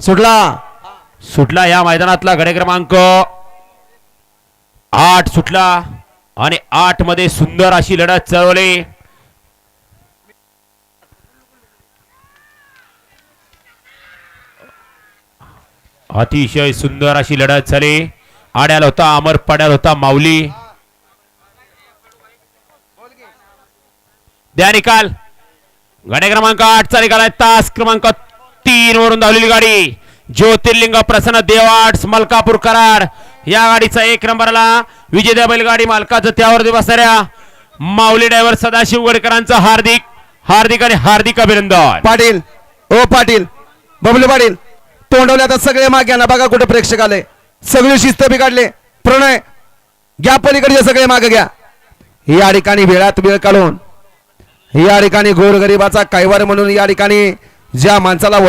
सुटला. सुटला या मैदानातला गडे क्रमांक. आठ सुटला आणि आठमध्ये सुंदर अशी लढत चळवली. अतिशय सुंदर अशी लढत झाली. आड्याला होता अमर पड्याला होता माऊली. द्या निकाल. गडे क्रमांक आठचा निकाल आहे. तास क्रमांक तीन वरून धावलेली गाडी. ज्योतिर्लिंग प्रसन्न देवाट मलकापूर कराड. या गाडीचा एक नंबरला विजेत्या बैलगाडी मालकाचं त्यावर बसणाऱ्या माऊली ड्रायव्हर सदाशिव गडकरांचं हार्दिक हार्दिक आणि हार्दिक अभिनंदन. पाटील ओ पाटील बबलू पाटील तोंडवले आता सगळे मागे ना बघा कुठे प्रेक्षक आले. सगळे शिस्त बिघाडले. प्रणय घ्या पलीकडचे सगळे मागे घ्या. या ठिकाणी वेळात वेळ काढून या ठिकाणी गोरगरिबाचा कैवार म्हणून या ठिकाणी ज्या माणसाला